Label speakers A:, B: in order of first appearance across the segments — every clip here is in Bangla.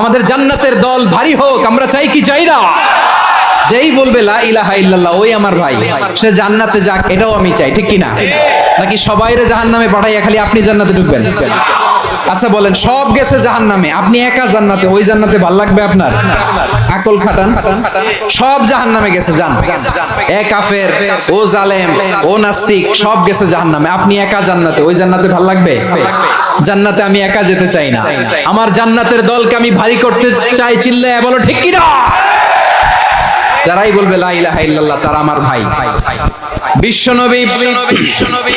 A: আমাদের জান্নাতের দল ভারী হোক, আমরা চাই কি চাই না? যেই বলবে লা ইলাহা ইল্লাল্লাহ, ওই আমার ভাই। সে জান্নাতে যাক, এটাও আমি চাই, ঠিক কি না নাকি সবাইরে জাহান্নামে পাঠাইয়া খালি আপনি জান্নাতে ঢুকবেন? আচ্ছা বলেন, সব গেছে জাহান্নামে। আপনি একা জান্নাতে, ওই জান্নাতে ভালো লাগবে আপনার? আকল খাটান। সব জাহান্নামে গেছে জান এ কাফের, ও জালেম, ও নাস্তিক, সব গেছে জাহান্নামে। আপনি একা জান্নাতে, ওই জান্নাতে ভালো লাগবে? জান্নাতে আমি একা যেতে চাই না। আমার জান্নাতের দলকে আমি ভারী করতে চাই চিল্লে বলো, ঠিক কি না? যারাই বলবে, লা ইলাহা ইল্লাল্লাহ তারা আমার ভাই। বিশ্বনবী বিশ্বনবী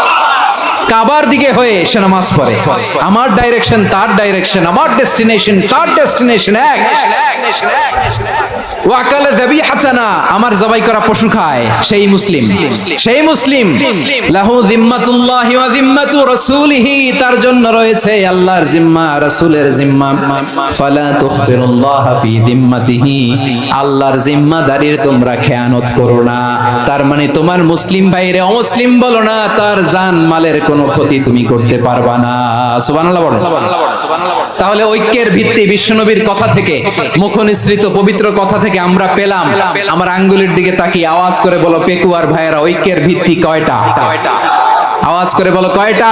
A: কাবার দিকে হয়ে সে নামাজ পড়ে। আমার ডাইরেকশন তার ডাইরেকশন আমার ডেস্টিনেশন তার ডেস্টিনেশন এক। ওয়াকালে দেবী হাসানা আমার জবাই করা পশু খায়, সেই মুসলিম। সেই মুসলিম। লাহু জিম্মাতুল্লাহ ওয়া জিম্মাতু রাসূলিহি, তার জন্য রয়েছে আল্লাহর জিম্মা, রাসূলের জিম্মা। ফালা তুখফিরুল্লাহ ফি জিম্মাতিহি, আল্লাহর জিম্মাদারির তোমরা খেয়ানত করো না। তার মানে তোমার মুসলিম ভাইরে অমুসলিম বলো না, তার জান মালের কোনো ক্ষতি তুমি করতে পারবা না। সুবহানাল্লাহ বলো। তাহলে ঐক্যের ভিত্তি বিশ্বনবীর কথা থেকে, মুখনিসৃত পবিত্র কথা থেকে আমরা পেলাম। আমার আঙ্গুলের দিকে তাকিয়ে আওয়াজ করে বলো, পেকুয়ার ভাইয়েরা, ঐক্যের ভিত্তি কয়টা? আওয়াজ করে বলো, কয়টা?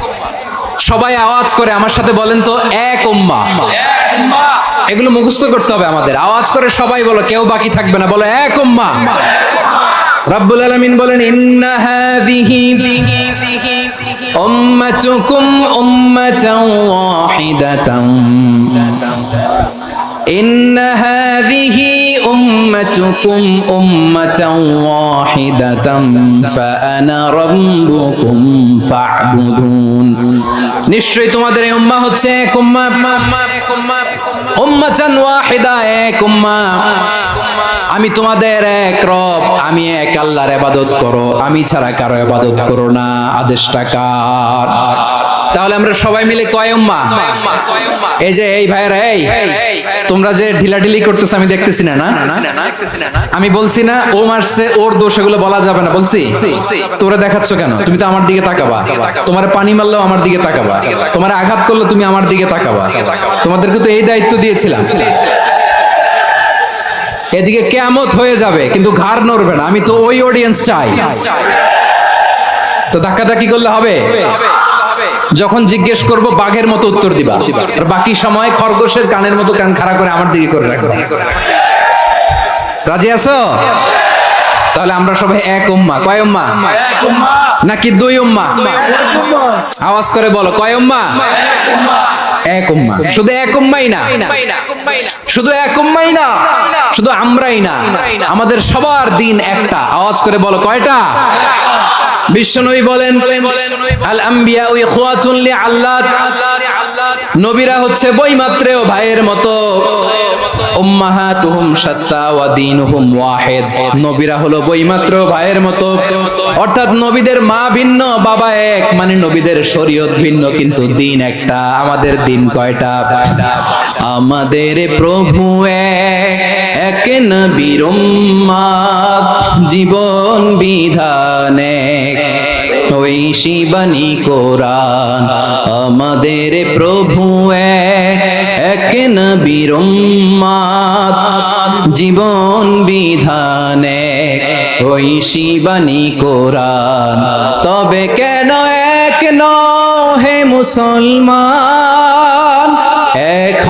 A: সবাই আওয়াজ করে আমার সাথে বলেন তো, এক উম্মা। এগুলো মুখস্থ করতে হবে আমাদের। আওয়াজ করে সবাই বলো, কেউ বাকি থাকবে না, বলো, এক উম্মা। রব্বুল আলামিন বলেন, ইন্না হাযিহি উম্মাতুকুম উম্মাতান ওয়াহিদাতান। إن هذه أمتكم أمة واحدة فأنا ربكم فاعبدون নিশ্চয়ই তোমাদের এই উম্মাহ হচ্ছে এক উম্মাহ উম্মাতান ওয়াহিদা এক উম্মাহ আমি তোমাদের এক রব আমি এক আল্লাহর ইবাদত করো আমি ছাড়া কারো ইবাদত করো না আদেশটা কার তাহলে আমরা সবাই মিলে কয় উম্মা? এই যে, এই ভাইয়েরা, এই তোমরা যে ঢিলাঢিলি করতেছো, আমি দেখতেছি না না আমি বলছি না, ও মারছে, ওর দোষ, এগুলো বলা যাবে না, বলছি? তোরা দেখাচ্ছ কেন? তুমি তো আমার দিকে তাকাবা। তোমার পানি মারলেও আমার দিকে তাকাবা। তোমার আঘাত করলে তুমি আমার দিকে তাকাবা। তোমাদেরকে তো এই দায়িত্ব দিয়েছিলাম। এদিকে কেমত হয়ে যাবে, কিন্তু ঘাড় নড়বে না। আমি তো ওই অডিয়েন্স চাই। তো ধাক্কাধাক্কি করলে হবে? যখন জিজ্ঞেস করব, বাঘের মতো উত্তর দিবা। আর বাকি সময় খরগোশের কানের মতো কান খাড়া করে আমার দিকে করে রাখো। রাজি আছো? তাহলে আমরা সবাই এক উম্মা। কয় উম্মা? নাকি দুই উম্মা? আওয়াজ করে বলো, কয় উম্মা? এক উম্মা। শুধু এক উম্মাই না। শুধু এক উম্মাই না। শুধু আমরাই না। আমাদের সবার দিন একটা। আওয়াজ করে বলো, কয়টা? বিশ্বনবী বলেন আল আম্বিয়া ওই ইখওয়াতুন লিআল্লাত নবীরা হচ্ছে বইমাত্রেও ভাইয়ের মতো। উম্মাহাতুহুম ওয়া দীনুহুম ওয়াহিদ। নবীরা হলো বইমাত্র ভাইয়ের মতো। অর্থাৎ নবীদের মা ভিন্ন, বাবা এক মানে নবীদের শরীয়ত ভিন্ন, কিন্তু দিন একটা, আমাদের দিন কয়টা? আমাদের প্রভু এক। এক নবীর জীবন বিধানে। ওই শিবানী কোরআন আমাদের প্রভু এক, নবীর জীবন বিধানে। ওই শিবানী কোরআন তবে কেন এক নও হে মুসলমান? এক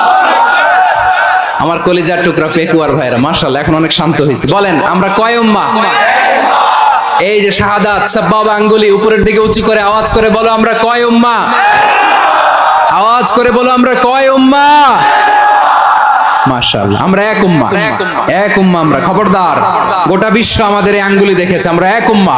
A: আমার কলিজার টুকরা পেকুয়ার ভাইরা মার্শাল এখন অনেক শান্ত হয়েছে। বলেন, আমরা কয় উম্মা? এই যে শাহাদাত, সাব্বাব আঙ্গুলি উপরের দিকে উঁচু করে আওয়াজ করে বলো আমরা কয় উম্মা? আওয়াজ করে বলো আমরা কয় উম্মা? আমরা এক উম্মা। এক উম্মা আমরা, খবরদার। গোটা বিশ্ব আমাদের এই আঙ্গুলি দেখেছে, আমরা এক উম্মা।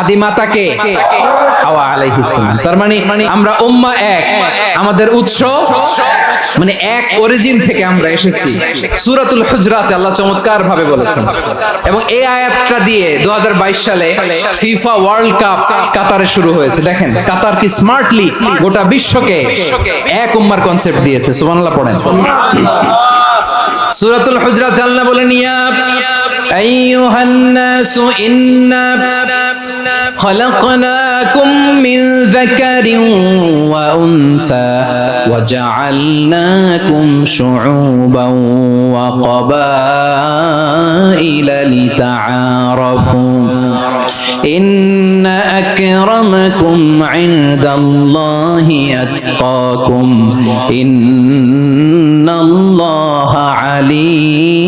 A: আদি মাতাকে হাওয়া তার মানে আমরা উম্মা এক আমাদের উৎস মানে এক অরিজিন থেকে আমরা এসেছি। সূরাতুল হুজরাতে আল্লাহ চমৎকার ভাবে বলেছেন। এবং এই আয়াতটা দিয়ে 2022 সালে ফিফা ওয়ার্ল্ড কাপ কাতারে শুরু হয়েছে। দেখেন কাতার কি স্মার্টলি গোটা বিশ্বকে এক উম্মার কনসেপ্ট দিয়েছে। সুবহানাল্লাহ পড়েন। সূরাতুল হুজরাত আল্লাহ বলেন ইয়া أيها الناس إنا خلقناكم من ذكر وأنثى وجعلناكم شعوبا وقبائل لتعارفوا إن أكرمكم عند الله أتقاكم إن الله عليم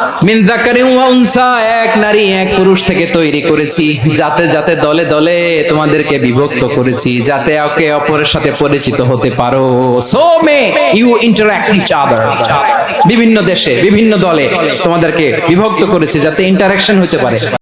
A: এক নারী, এক পুরুষ থেকে তৈরি করেছি। যাতে যাতে দলে দলে তোমাদেরকে বিভক্ত করেছি, যাতে একে অপরের সাথে পরিচিত হতে পারো। So may you interact each other বিভিন্ন দেশে, বিভিন্ন দলে তোমাদেরকে বিভক্ত করেছি, যাতে ইন্টারাকশন হতে পারে।